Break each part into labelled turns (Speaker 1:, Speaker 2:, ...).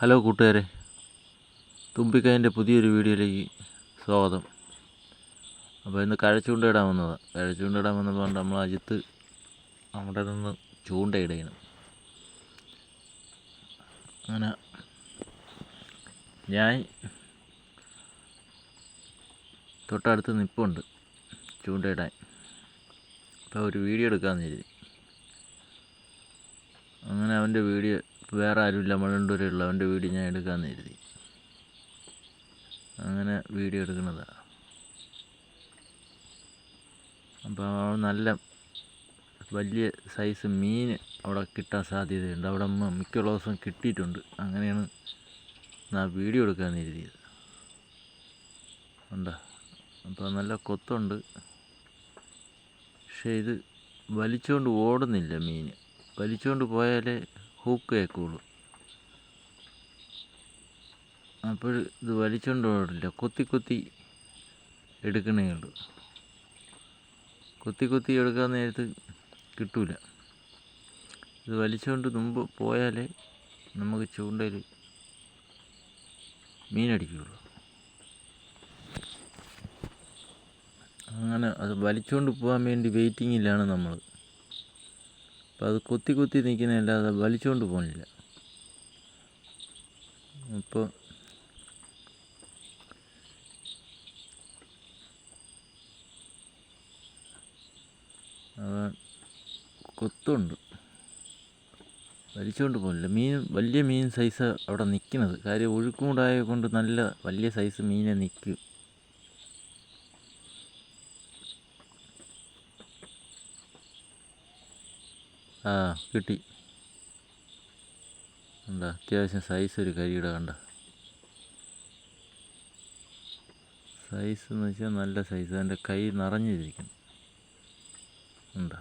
Speaker 1: Hello കൂട്ടുകാരെ തുമ്പിക്കൈന്റെ പുതിയൊരു വീഡിയോയിലേക്ക് സ്വാഗതം. അപ്പോൾ ഇന്ന് കഴച്ചൂണ്ടയിടാൻ വന്നതാണ് കഴച്ചൂണ്ടയിടാൻ വന്നപ്പോൾ നമ്മൾ അജിത്ത് അവിടെ നിന്ന് ചൂണ്ടയിടുകയാണ്. അങ്ങനെ ഞാൻ തൊട്ടടുത്ത് നിപ്പുണ്ട് ചൂണ്ടയിടാൻ. അപ്പോൾ ഒരു വീഡിയോ എടുക്കാമെന്ന് കരുതി. അങ്ങനെ അവന്റെ വീഡിയോ വേറെ ആരുമില്ല. മഴണ്ടൂരുള്ള അവന്റെ വീഡിയോ ഞാൻ എടുക്കാമെന്ന് കരുതി. അങ്ങനെ വീഡിയോ എടുക്കുന്നതാണ് അപ്പോൾ അവിടെ നല്ല വലിയ സൈസ് മീൻ അവിടെ കിട്ടാൻ സാധ്യതയുണ്ട്. അവിടെ അമ്മ മിക്കുള്ള ദിവസം കിട്ടിയിട്ടുണ്ട്. അങ്ങനെയാണ് ഞാൻ വീഡിയോ എടുക്കാമെന്ന് കരുതിയത്. ഉണ്ടോ അപ്പോൾ നല്ല കൊത്തുണ്ട്. പക്ഷേ ഇത് വലിച്ചുകൊണ്ട് ഓടുന്നില്ല മീൻ. വലിച്ചുകൊണ്ട് പോയാലേ ഹൂക്ക് കേൾക്കുള്ളൂ അപ്പോൾ ഇത് വലിച്ചുകൊണ്ട് പോകില്ല കൊത്തി കൊത്തി എടുക്കണേ ഉള്ളൂ. കൊത്തി കൊത്തി എടുക്കാൻ നേരത്ത് കിട്ടൂല. ഇത് വലിച്ചുകൊണ്ട് മുമ്പ് പോയാലേ നമുക്ക് ചൂണ്ടയിൽ മീനടിക്കുള്ളൂ. അങ്ങനെ അത് വലിച്ചുകൊണ്ട് പോകാൻ വേണ്ടി വെയിറ്റിങ്ങിലാണ് നമ്മൾ അപ്പോൾ അത് കൊത്തി കൊത്തി നിൽക്കുന്നതല്ലാതെ വലിച്ചുകൊണ്ട് പോകുന്നില്ല അപ്പോൾ കൊത്തുണ്ട്. വലിച്ചുകൊണ്ട് പോകുന്നില്ല മീൻ വലിയ മീൻ സൈസ് അവിടെ നിൽക്കുന്നത്. കാര്യം ഒഴുക്കുമുണ്ടായത് കൊണ്ട് നല്ല വലിയ സൈസ് മീനെ നിൽക്കും. ആ കിട്ടി. എന്താ അത്യാവശ്യം സൈസ് ഒരു കരിയുടെ കണ്ട. സൈസ് എന്ന് വെച്ചാൽ നല്ല സൈസ് അതിന്റെ കൈ നിറഞ്ഞിരിക്കും ഉണ്ടോ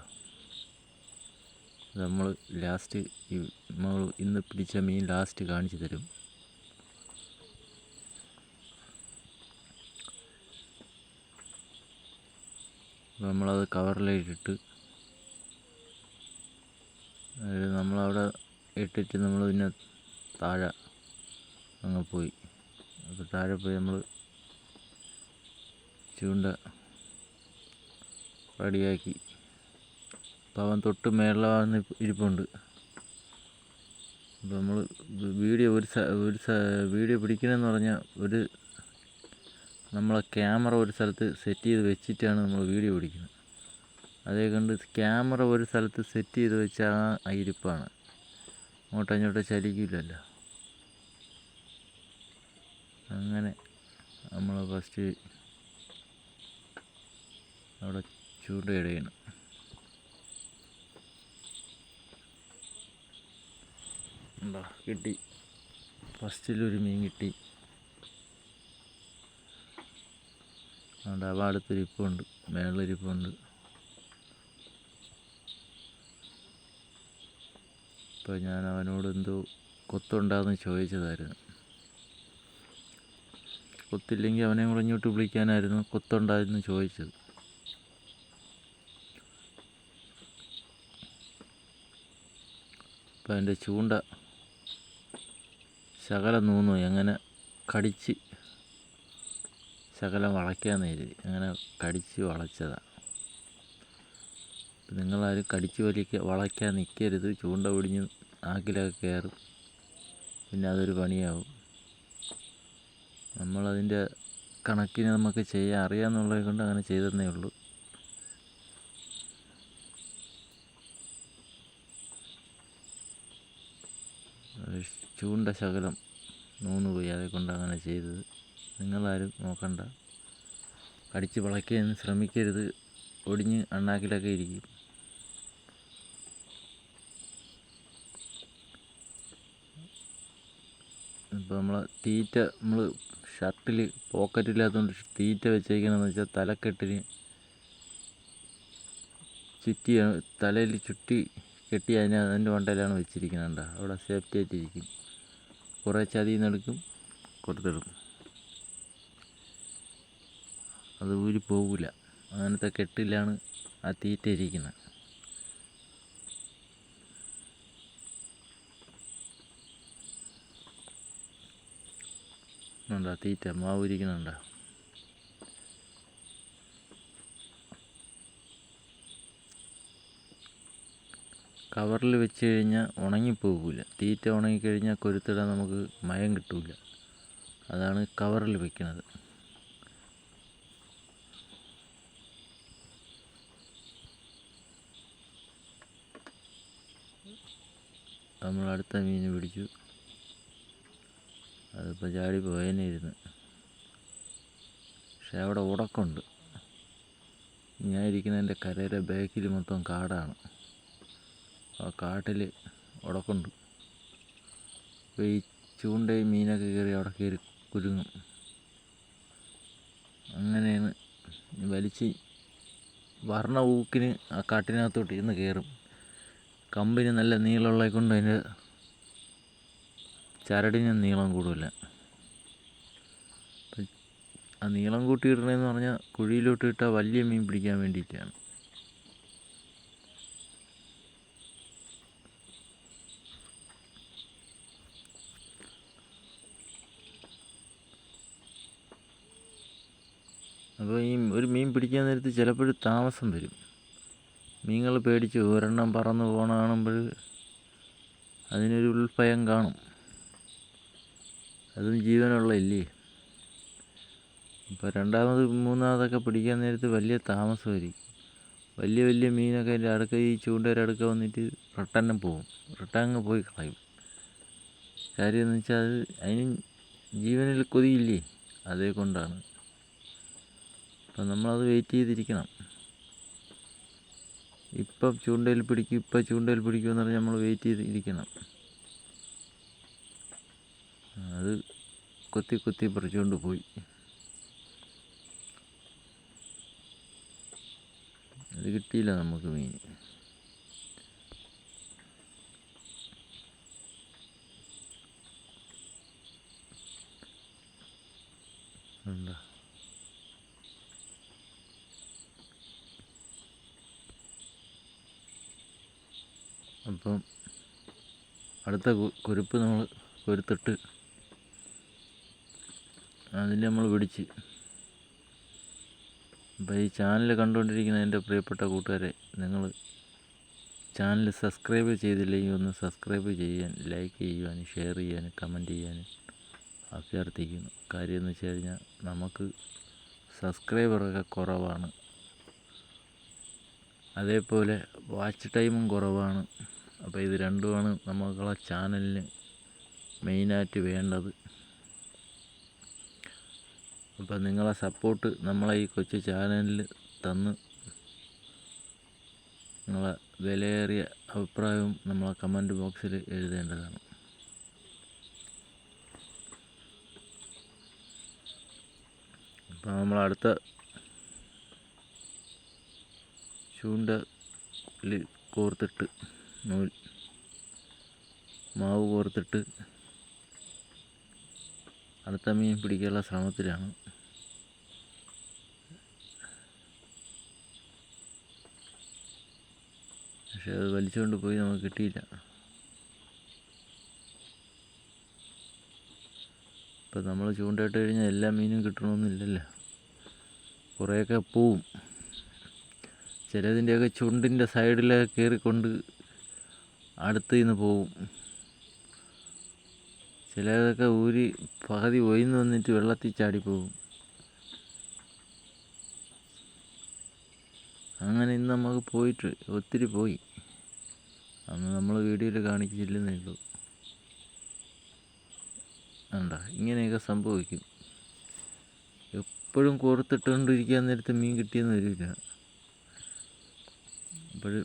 Speaker 1: നമ്മൾ ലാസ്റ്റ് നമ്മൾ ഇന്ന് പിടിച്ച മീൻ ലാസ്റ്റ് കാണിച്ചു തരും. നമ്മളത് കവറിലിട്ടിട്ട് അത് നമ്മളവിടെ ഇട്ടിട്ട് നമ്മൾ പിന്നെ താഴെ അങ്ങ് പോയി. അപ്പോൾ താഴെ പോയി നമ്മൾ ചൂണ്ട റെഡിയാക്കി. അപ്പോൾ അവൻ തൊട്ട് മേളിലാവുന്ന ഇരിപ്പുണ്ട്. അപ്പോൾ നമ്മൾ വീഡിയോ ഒരു ഒരു വീഡിയോ പിടിക്കണമെന്ന് പറഞ്ഞാൽ ഒരു നമ്മളെ ക്യാമറ ഒരു സ്ഥലത്ത് സെറ്റ് ചെയ്ത് വെച്ചിട്ടാണ് നമ്മൾ വീഡിയോ പിടിക്കുന്നത്. അതേ കണ്ട് ക്യാമറ ഒരു സ്ഥലത്ത് സെറ്റ് ചെയ്ത് വെച്ചാൽ ആ ഇരിപ്പാണ്. അങ്ങോട്ടങ്ങോട്ട് ചലിക്കില്ലല്ലോ അങ്ങനെ നമ്മൾ ഫസ്റ്റ് അവിടെ ചൂണ്ടയിടുകയാണ് എന്താ കിട്ടി. ഫസ്റ്റിലൊരു മീൻ കിട്ടി. അതുകൊണ്ട് അവ അടുത്തൊരിപ്പുണ്ട് മേളിലിരിപ്പുണ്ട് അപ്പോൾ ഞാൻ അവനോട് എന്തോ കൊത്തുണ്ടാന്ന് ചോദിച്ചതായിരുന്നു. കൊത്തില്ലെങ്കിൽ അവനെ കൂടെ ഇങ്ങോട്ട് വിളിക്കാനായിരുന്നു കൊത്തുണ്ടായിരുന്നു ചോദിച്ചത്. അപ്പം എന്റെ ചൂണ്ട ശകലം നൂന്നു. എങ്ങനെ കടിച്ച് ശകലം വളയ്ക്കാന്ന് കരുതി. അങ്ങനെ കടിച്ച് വളച്ചതാണ് നിങ്ങളാരും കടിച്ച് വലിക്ക വളയ്ക്കാൻ നിൽക്കരുത് ചൂണ്ട പിടിഞ്ഞ് ആക്കിലൊക്കെ കയറും. പിന്നെ അതൊരു പണിയാവും. നമ്മളതിന്റെ കണക്കിന് നമുക്ക് ചെയ്യാൻ അറിയാമെന്നുള്ളത് കൊണ്ട് അങ്ങനെ ചെയ്തെന്നേ ഉള്ളൂ. ചൂണ്ട ശകലം നൂന്ന് പോയി അതേക്കൊണ്ട് കൊണ്ട് അങ്ങനെ ചെയ്തത്. നിങ്ങളാരും നോക്കണ്ട. കടിച്ച് വളയ്ക്കാൻ ശ്രമിക്കരുത്. ഒടിഞ്ഞ് അണ്ണാക്കിലൊക്കെ ഇരിക്കും. ഇപ്പോൾ നമ്മൾ തീറ്റ നമ്മൾ ഷർട്ടിൽ പോക്കറ്റില്ലാത്തതുകൊണ്ട് തീറ്റ വെച്ചേക്കണമെന്ന് വെച്ചാൽ തലക്കെട്ടിന് ചുറ്റി തലയിൽ ചുറ്റി കെട്ടി അതിന് അതിന്റെ മണ്ടയിലാണ് വെച്ചിരിക്കുന്നത് കണ്ടോ അവിടെ സേഫ്റ്റി ആയിട്ടിരിക്കും. കുറേ ചതിയിൽ നിന്നെടുക്കും കൊടുത്തെടുക്കും. കൊടുത്തിടും അത് ഊരി പോകില്ല അങ്ങനത്തെ കെട്ടിലാണ് ആ തീറ്റ ഇരിക്കുന്നത്. ഉണ്ടോ തീറ്റ മാവ് ഇരിക്കുന്നുണ്ടോ. കവറിൽ വെച്ച് കഴിഞ്ഞാൽ ഉണങ്ങിപ്പോകില്ല തീറ്റ ഉണങ്ങിക്കഴിഞ്ഞാൽ കൊരുത്തിടാൻ നമുക്ക് മയം കിട്ടില്ല അതാണ് കവറിൽ വെക്കുന്നത് നമ്മൾ അടുത്ത മീൻ പിടിച്ചു. അതിപ്പോൾ ചാടി പോയേനെ ഇരുന്ന് പക്ഷെ അവിടെ ഉടക്കമുണ്ട് ഞാൻ ഇരിക്കുന്നതിന്റെ കരയുടെ ബാക്കിൽ മൊത്തം കാടാണ്. ആ കാട്ടിൽ ഉടക്കുണ്ട്. അപ്പോൾ ഈ ചൂണ്ടയും മീനൊക്കെ കയറി അവിടെ കയറി കുരുങ്ങും അങ്ങനെയാണ് വലിച്ച് വർണ ഊക്കിന് ആ കാട്ടിനകത്തോട്ട് ഇരുന്ന് കയറും. കമ്പിന് നല്ല നീളമുള്ളത് കൊണ്ട് അതിന്റെ ചരടിന് നീളം കൂടില്ല ആ നീളം കൂട്ടിയിടണമെന്ന് പറഞ്ഞാൽ കുഴിയിലോട്ട് ഇട്ടാൽ വലിയ മീൻ പിടിക്കാൻ വേണ്ടിയിട്ടാണ്. അപ്പോൾ ഈ ഒരു മീൻ പിടിക്കാൻ നേരത്ത് ചിലപ്പോൾ താമസം വരും. മീനുകൾ പേടിച്ച് ഒരെണ്ണം പറന്ന് പോകണ കാണുമ്പോൾ അതിനൊരു ഉൾഭയം കാണും. അതും ജീവനുള്ള ഇല്ലേ ഇപ്പോൾ രണ്ടാമത് മൂന്നാമതൊക്കെ പിടിക്കാൻ നേരത്ത് വലിയ താമസമായിരിക്കും. വലിയ വലിയ മീനൊക്കെ അതിന്റെ അടുക്ക ഈ ചൂണ്ടയുടെ അടുക്ക വന്നിട്ട് റിട്ടന്നെ പോകും റിട്ടൻ അങ്ങ് പോയി കളയും. കാര്യം എന്ന് വെച്ചാൽ അത് അതിന് ജീവനിൽ കൊതിയില്ലേ? അതേ കൊണ്ടാണ്. അപ്പം നമ്മളത് വെയിറ്റ് ചെയ്തിരിക്കണം. ഇപ്പം ചൂണ്ടയിൽ പിടിക്കും ഇപ്പം ചൂണ്ടയിൽ പിടിക്കുമെന്ന് പറഞ്ഞാൽ നമ്മൾ വെയിറ്റ് ചെയ്ത് ഇരിക്കണം. അത് കൊത്തി കൊത്തി പറിച്ചുകൊണ്ട് പോയി. അത് കിട്ടിയില്ല നമുക്ക് മീൻ. അപ്പം അടുത്ത കുരുപ്പ് നമ്മൾ കൊരുത്തിട്ട് അതിൽ നമ്മൾ പിടിച്ച്. അപ്പോൾ ഈ ചാനൽ കണ്ടുകൊണ്ടിരിക്കുന്ന എന്റെ പ്രിയപ്പെട്ട കൂട്ടുകാരെ നിങ്ങൾ ചാനൽ സബ്സ്ക്രൈബ് ചെയ്തില്ലെങ്കിൽ ഒന്ന് സബ്സ്ക്രൈബ് ചെയ്യാൻ ലൈക്ക് ചെയ്യുവാനും ഷെയർ ചെയ്യാനും കമന്റ് ചെയ്യാനും അഭ്യർത്ഥിക്കുന്നു. കാര്യം എന്ന് വെച്ച് കഴിഞ്ഞാൽ നമുക്ക് സബ്സ്ക്രൈബറൊക്കെ കുറവാണ്. അതേപോലെ വാച്ച് ടൈമും കുറവാണ്. അപ്പോൾ ഇത് രണ്ടുമാണ് നമുക്കുള്ള ചാനലിന് മെയിനായിട്ട് വേണ്ടത്. അപ്പോൾ നിങ്ങളെ സപ്പോർട്ട് നമ്മളെ ഈ കൊച്ചു ചാനലിൽ തന്ന് നിങ്ങളെ വിലയേറിയ അഭിപ്രായവും നമ്മളെ കമന്റ് ബോക്സിൽ എഴുതേണ്ടതാണ്. അപ്പോൾ നമ്മളടുത്ത ചൂണ്ടയിൽ കോർത്തിട്ട് നൂൽ മാവ് കോർത്തിട്ട് അടുത്ത മീൻ പിടിക്കാനുള്ള ശ്രമത്തിലാണ്. പക്ഷെ അത് വലിച്ചുകൊണ്ട് പോയി നമുക്ക് കിട്ടിയില്ല. ഇപ്പം നമ്മൾ ചൂണ്ടയിട്ട് കഴിഞ്ഞാൽ എല്ലാ മീനും കിട്ടണമെന്നില്ലല്ലോ കുറേയൊക്കെ പോവും. ചിലതിന്റെയൊക്കെ ചുണ്ടിന്റെ സൈഡിലൊക്കെ കയറിക്കൊണ്ട് അടുത്ത് നിന്ന് പോവും. ചിലതൊക്കെ ഊരി പകുതി ഒയിന്ന് വന്നിട്ട് വെള്ളത്തിൽ ചാടിപ്പോവും അങ്ങനെ ഇന്ന് നമുക്ക് പോയിട്ട് ഒത്തിരി പോയി. അന്ന് നമ്മൾ വീഡിയോയിൽ കാണിച്ചില്ലെന്നേ ഉള്ളൂ. വേണ്ട ഇങ്ങനെയൊക്കെ സംഭവിക്കും. എപ്പോഴും കോർത്തിട്ടുകൊണ്ടിരിക്കാൻ നേരത്ത് മീൻ കിട്ടിയെന്ന് വരില്ല അപ്പോൾ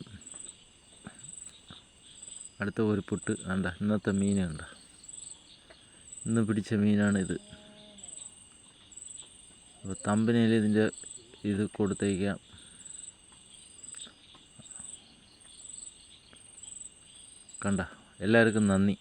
Speaker 1: അടുത്ത ഒരു പൊട്ട് വേണ്ട ഇന്നത്തെ മീൻ കണ്ട. ഇന്ന് പിടിച്ച മീനാണിത്. അപ്പോൾ തമ്പനയിൽ ഇതിന്റെ ഇത് കൊടുത്തേക്കാം. കണ്ട. എല്ലാവർക്കും നന്ദി.